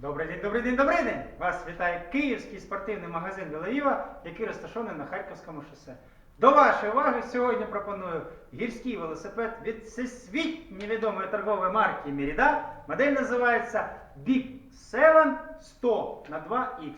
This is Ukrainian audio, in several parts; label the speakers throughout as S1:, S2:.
S1: Добрий день, добрий день, добрий день! Вас вітає київський спортивний магазин Вілаїва, який розташований на Харківському шосе. До вашої уваги сьогодні пропоную гірський велосипед від всесвітньо відомої торгової марки Merida. Модель називається Big 7 100 на 2X.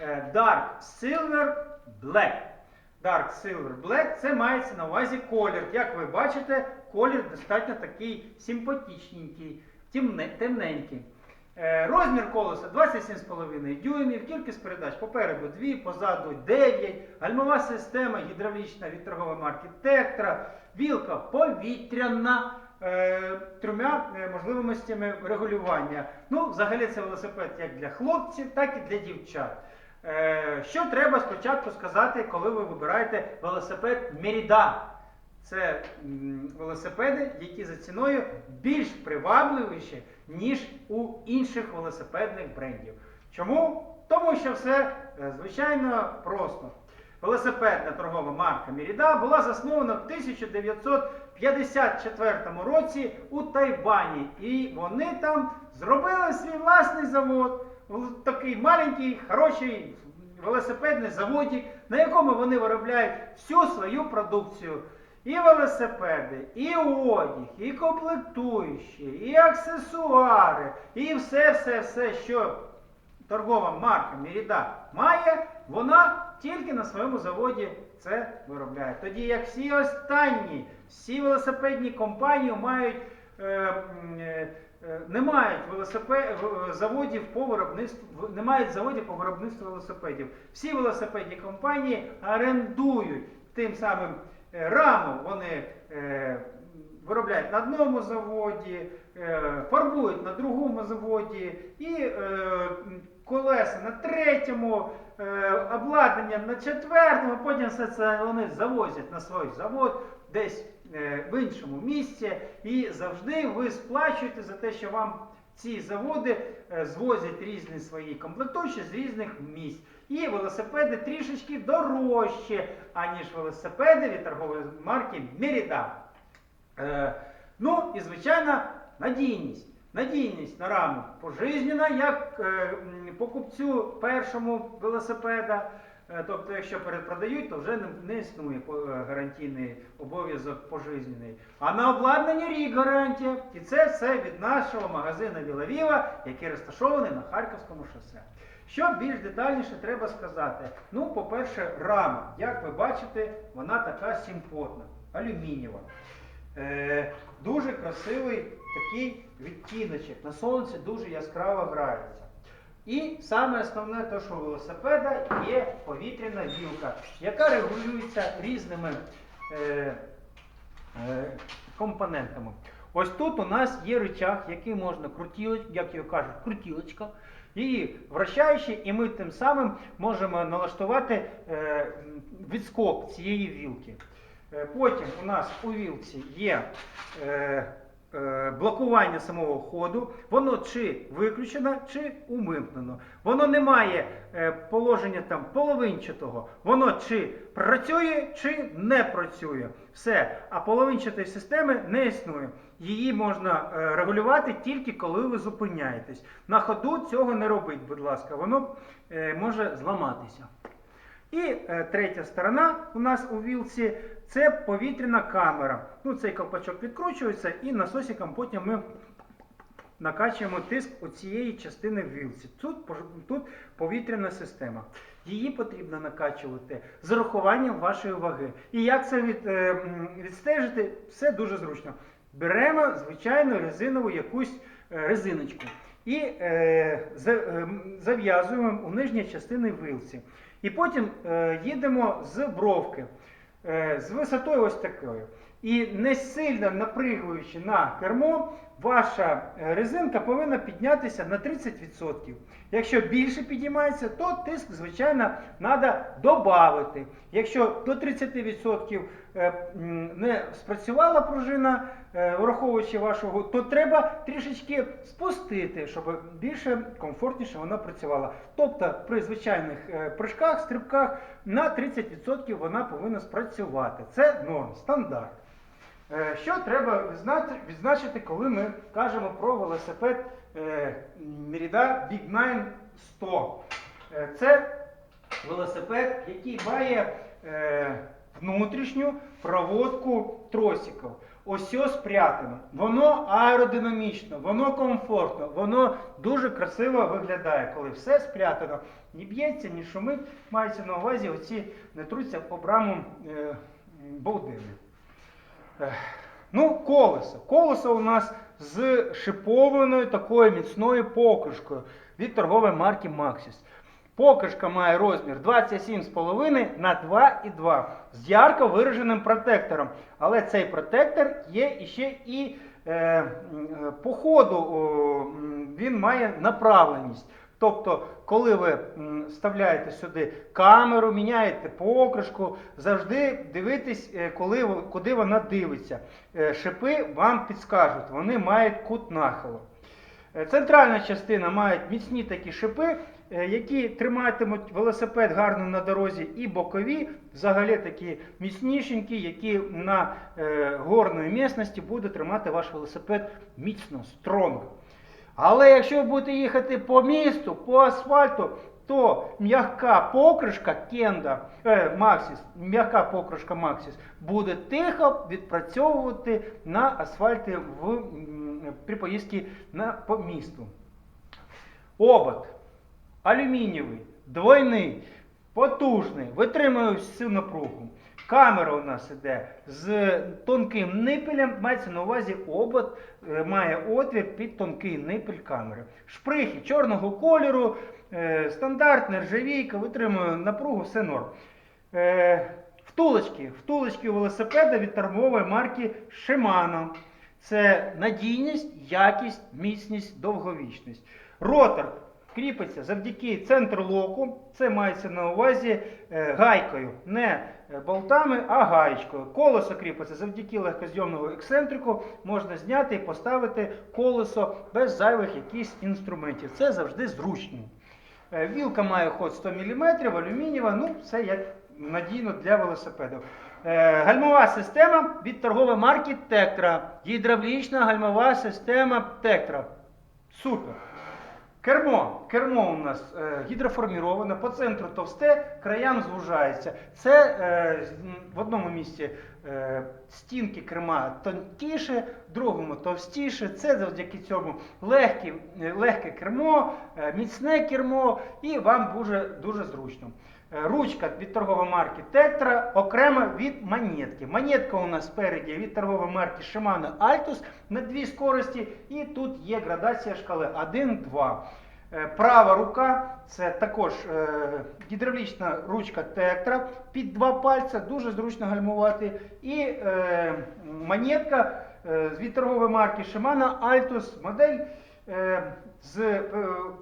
S1: Е, Dark Silver Black. Dark Silver Black це мається на увазі колір. Як ви бачите, колір достатньо такий симпатичненький, темненький. Е, Розмір колеса 27,5 дюймів, кількість передач попереду 2, позаду 9, гальмова система гідравлічна від торгової марки Тектра, вілка повітряна, е, трьома е, можливостями регулювання. Ну, взагалі це велосипед як для хлопців, так і для дівчат. Е, Що треба спочатку сказати, коли ви вибираєте велосипед Merida? Це велосипеди, які за ціною більш привабливіші, ніж у інших велосипедних брендів. Чому? Тому що все е, звичайно просто. Велосипедна торгова марка Merida була заснована в 1954 році у Тайвані. І вони там зробили свій власний завод. Такий маленький, хороший велосипедний заводик, на якому вони виробляють всю свою продукцію. І велосипеди, і одяг, і комплектуючі, і аксесуари, і все-все-все, що торгова марка Merida має, вона тільки на своєму заводі це виробляє. Тоді як всі останні, всі велосипедні компанії мають. Е, е, е, не мають велосипед, заводів по виробництву, не мають заводів по виробництву велосипедів. Всі велосипедні компанії орендують тим самим раму. Вони е, виробляють на одному заводі, е, фарбують на другому заводі і е, колеса на третьому, е, обладнання на четвертому, потім все це вони завозять на свій завод десь е, в іншому місці. І завжди ви сплачуєте за те, що вам ці заводи е, звозять різні свої комплектуючі з різних місць. І велосипеди трішечки дорожчі, аніж велосипеди від торгової марки Merida. Е, ну і звичайно надійність. Надійність на раму пожизнена, як е, покупцю першому велосипеда. Е, Тобто, якщо перепродають, то вже не, не існує е, гарантійний обов'язок пожизнений. А на обладнання рік гарантія. І це все від нашого магазину Вілавіва, який розташований на Харківському шосе. Що більш детальніше треба сказати? Ну, по-перше, рама. Як ви бачите, вона така симпотна, алюмінієва. Е, дуже красивий такий відтіночок. На сонці дуже яскраво грається. І саме основне, те, що у велосипеда є повітряна вілка, яка регулюється різними е, е, компонентами. Ось тут у нас є рычаг, який можна крутілоч, як його кажуть, крутілочка. Її вращаючи, і ми тим самим можемо налаштувати е, відскок цієї вілки. Е, Потім у нас у вілці є е, блокування самого ходу, воно чи виключено, чи умимкнено. Воно не має е, положення там половинчатого, воно чи працює, чи не працює. Все. А половинчатої системи не існує. Її можна е, регулювати тільки коли ви зупиняєтесь. На ходу цього не робіть, будь ласка, воно е, може зламатися. І е, третя сторона у нас у вілці це повітряна камера. Ну, цей колпачок відкручується і насосиком потім ми накачуємо тиск у цієї частини в вілці. Тут, тут повітряна система. Її потрібно накачувати з урахуванням вашої ваги. І як це від, е, відстежити, все дуже зручно. Беремо звичайну резинову якусь е, резиночку і е, е, зав'язуємо у нижній частині вилці. І потім е, їдемо з бровки е, з висотою ось такою. І не сильно напригуючи на кермо, ваша е, резинка повинна піднятися на 30%. Якщо більше підіймається, то тиск, звичайно, треба додати. Якщо до 30% е, не спрацювала пружина, е, враховуючи вашу вагу, то треба трішечки спустити, щоб більше комфортніше вона працювала. Тобто при звичайних прыжках, стрибках на 30% вона повинна спрацювати. Це норм, стандарт. Е, Що треба відзначити, коли ми кажемо про велосипед е, Merida Big Nine 100. Е, Це велосипед, який має е, внутрішню проводку тросиків. Ось все спрятано. Воно аеродинамічно, воно комфортно, воно дуже красиво виглядає, коли все спрятано. Не б'ється, не шумить. Мається на увазі, оці не труться по браму е, болдини. Ну, колесо. Колесо у нас з шипованою такою міцною покришкою від торгової марки Maxis. Покришка має розмір 27,5 на 2,2 з ярко вираженим протектором. Але цей протектор є іще і е, е, по ходу о, він має направленість. Тобто, коли ви вставляєте сюди камеру, міняєте покришку, завжди дивитесь, е, коли, куди вона дивиться. Е, Шипи вам підскажуть, вони мають кут нахилу. Е, Центральна частина має міцні такі шипи, які триматимуть велосипед гарно на дорозі, і бокові, взагалі такі міцнішенькі, які на горної місності будуть тримати ваш велосипед міцно, стронг. Але якщо ви будете їхати по місту, по асфальту, то м'яка покришка Кенда, е, Maxis, м'яка покришка Maxis буде тихо відпрацьовувати на асфальті в, при поїздці на, по місту. Обод алюмінієвий, двойний, потужний, витримує всю напругу. Камера у нас іде з тонким нипелем, мається на увазі обод е, має отвір під тонкий нипель камери. Шприхи чорного кольору, е, стандартна ржавійка, витримує напругу, все норм. Е, Втулочки. Втулочки у велосипеда від торгової марки Shimano. Це надійність, якість, міцність, довговічність. Ротор кріпиться завдяки центру локу. Це мається на увазі е, гайкою, не е, болтами, а гаєчкою. Колесо кріпиться завдяки легкозйомному ексцентрику. Можна зняти і поставити колесо без зайвих якихось інструментів. Це завжди зручно. Е, Вілка має ход 100 мм, алюмінієва, ну все як надійно для велосипедів. Гальмова система від торгової марки Тектра. Гідравлічна гальмова система Тектра. Супер. Кермо. Кермо у нас е, гідроформіроване, по центру товсте, краям звужається. Це е, в одному місці е, стінки керма тонкіше, в другому товстіше. Це завдяки цьому легкі, легке кермо, е, міцне кермо і вам дуже, дуже зручно. Е, Ручка від торгової марки Tetra окремо від монетки. Монетка у нас спереді від торгової марки Shimano Altus на дві скорості, і тут є градація шкали 1-2. Е, Права рука це також е, гідравлічна ручка Tetra під два пальця, дуже зручно гальмувати. І монетка від торгової марки Shimano Altus модель з е,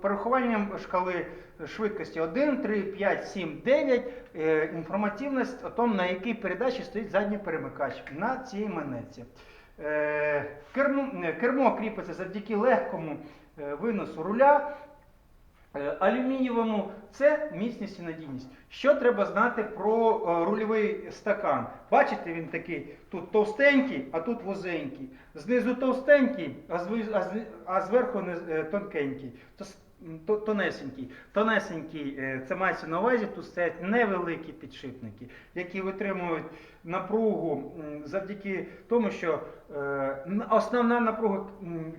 S1: порахуванням шкали швидкості 1, 3, 5, 7, 9. Е, інформативність о тому, на якій передачі стоїть задній перемикач на цій монетці. Е, кермо, е, кріпиться завдяки легкому е, виносу руля. Е, Алюмінієвому це міцність і надійність. Що треба знати про е, рульовий стакан? Бачите, він такий тут товстенький, а тут вузенький. Знизу товстенький, а, зверху е, тонкенький. Тонесенький. Тонесенький, е, це мається на увазі, тут стоять невеликі підшипники, які витримують напругу завдяки тому, що е, основна напруга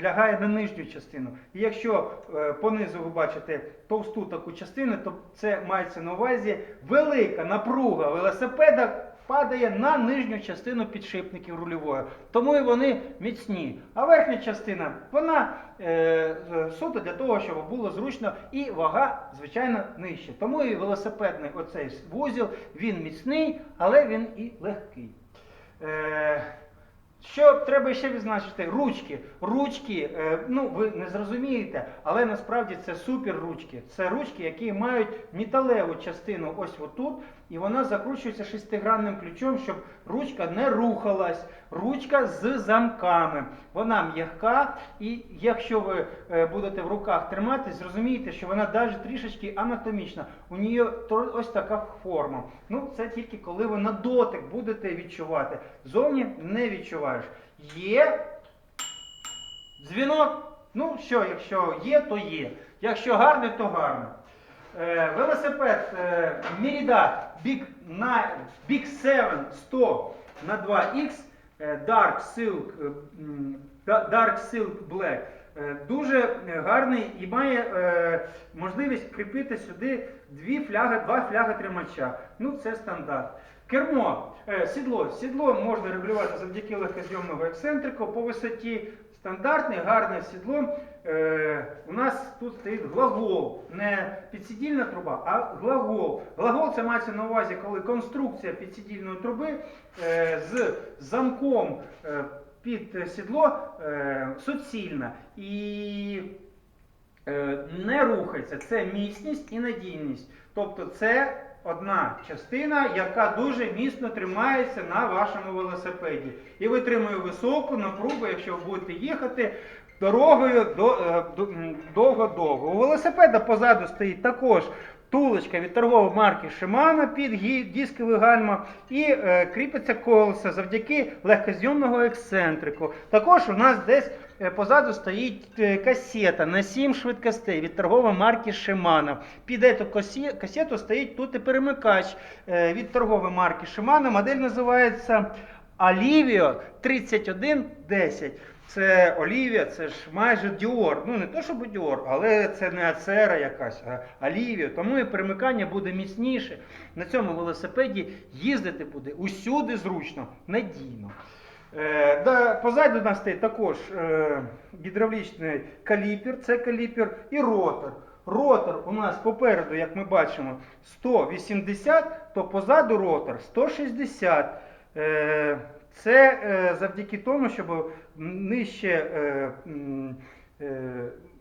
S1: лягає на нижню частину. І якщо е, понизу ви бачите товсту таку частину, то це мається на увазі велика напруга велосипеда падає на нижню частину підшипників рульової. Тому і вони міцні. А верхня частина вона е, е, суто для того, щоб було зручно і вага, звичайно, нижча. Тому і велосипедний оцей вузіл він міцний, але він і легкий. Е, що треба ще відзначити? Ручки. Ручки, е, ну ви не зрозумієте, але насправді це супер ручки. Це ручки, які мають металеву частину ось отут, і вона закручується шестигранним ключом, щоб ручка не рухалась. Ручка з замками. Вона м'яка, і якщо ви е, будете в руках тримати, зрозумієте, що вона навіть трішечки анатомічна. У неї ось така форма. Ну, це тільки коли ви на дотик будете відчувати. Зовні не відчуваєш. Є дзвінок. Ну що, якщо є, то є. Якщо гарне, то гарне. Е, велосипед е, Merida Big, Big 7 100 на 2X е, Dark Silk, е, Dark Silk Black. Е, Дуже гарний і має можливість кріпити сюди дві фляги, два фляги тримача. Ну, це стандарт. Кермо, сідло. Сідло можна регулювати завдяки легкозйомного ексцентрику по висоті. Стандартне, гарне сідло. Е, у нас тут стоїть глагол, не підсидільна труба, а глагол. Глагол це мається на увазі, коли конструкція підсидільної труби е, з замком е, під сідло суцільна і не рухається. Це міцність і надійність. Тобто це одна частина, яка дуже міцно тримається на вашому велосипеді. І витримує високу напругу, якщо ви будете їхати дорогою до- е, довго-довго. У велосипеда позаду стоїть також. Тулочка від торгової марки Shimano під дисковий гальма і е, кріпиться колесо завдяки легкозйомного ексцентрику. Також у нас десь е, позаду стоїть е, касета на 7 швидкостей від торгової марки Shimano. Під цю касету стоїть тут і перемикач е, від торгової марки Shimano. Модель називається Alivio 3110. Це Олівія, це ж майже Діор. Ну не то, щоб Діор, але це не Ацера якась, а Олівія. Тому і перемикання буде міцніше. На цьому велосипеді їздити буде усюди зручно, надійно. Е, да, позаду нас стоїть також е, гідравлічний каліпер, це каліпер і ротор. Ротор у нас попереду, як ми бачимо, 180, то позаду ротор 160. Е, це е, завдяки тому, щоб нижче е,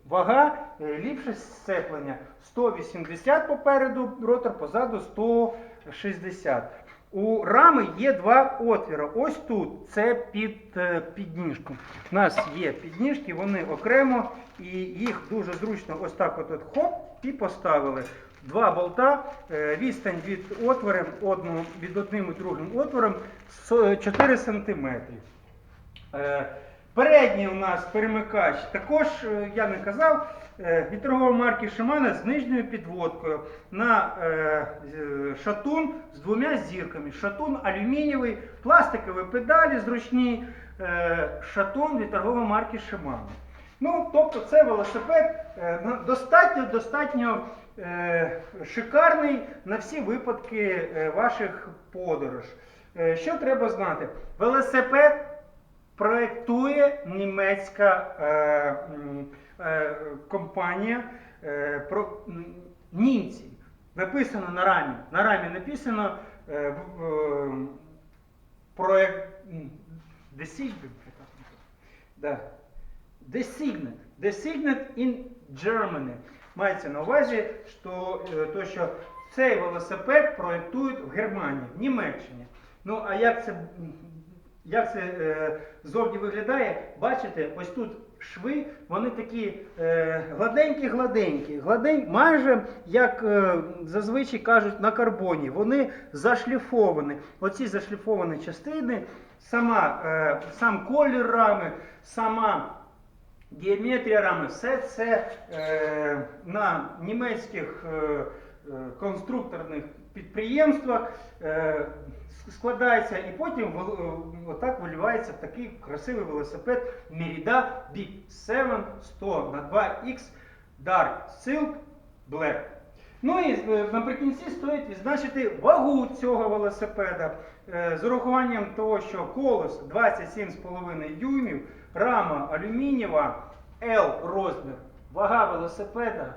S1: вага, ліпше сцеплення 180 попереду ротор, позаду 160. У рами є два отвіри. Ось тут це під підніжку. У нас є підніжки, вони окремо, і їх дуже зручно ось так от хоп і поставили. Два болта, е, відстань від отворів одного, від одним і другим отвором со- 4 см. Передній у нас перемикач також, е, я не казав, е, від торгової марки Shimano з нижньою підводкою на шатун з двома зірками. Шатун алюмінієвий, пластикові педалі зручні, шатун від торгової марки Shimano. Ну, тобто це велосипед достатньо, достатньо шикарний на всі випадки е, ваших подорож. Е, що треба знати? Велосипед проєктує німецька е, е, компанія е, про німці. Написано на рамі. На рамі написано е, е. Designet. Designet in Germany. Мається на увазі, що, е, то, що цей велосипед проєктують в Германії, в Німеччині. Ну, а як це, як це е, зовні виглядає? Бачите, ось тут шви, вони такі е, гладенькі-гладенькі, гладень, майже як е, зазвичай кажуть на карбоні. Вони зашліфовані. Оці зашліфовані частини, сама, е, сам колір рами, сама Геометрія рами, все це е, на німецьких е, е, конструкторних підприємствах е, складається і потім е, отак виливається в такий красивий велосипед Merida Big 7 100 на 2X Dark Silk Black. Ну і е, наприкінці стоїть відзначити вагу цього велосипеда з урахуванням того, що колес 27,5 дюймів, рама алюмінієва, L розмір, вага велосипеда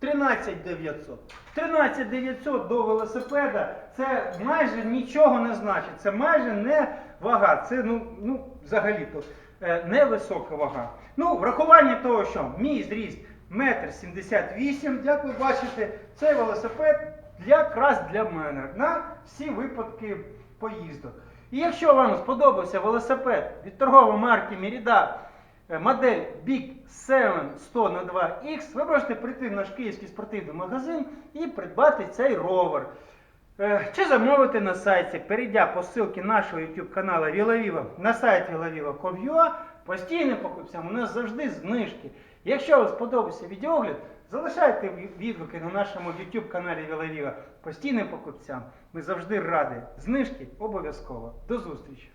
S1: 13900. 13900 до велосипеда це майже нічого не значить. Це майже не вага. Це ну, ну взагалі-то е, невисока вага. Ну, врахування того, що мій зріст 1,78 м, як ви бачите, цей велосипед якраз для мене на всі випадки поїздок. І якщо вам сподобався велосипед від торгової марки Merida е, модель Big 7 100 на 2X, ви можете прийти в наш київський спортивний магазин і придбати цей ровер. Е, Чи замовити на сайті, перейдя по ссылці нашого YouTube каналу Вілавіва на сайт vilaviva.com.ua постійним покупцям у нас завжди знижки. Якщо вам сподобався відеогляд, залишайте відгуки на нашому YouTube каналі Вілавіва постійним покупцям. Ми завжди раді. Знижки обов'язково. До зустрічі!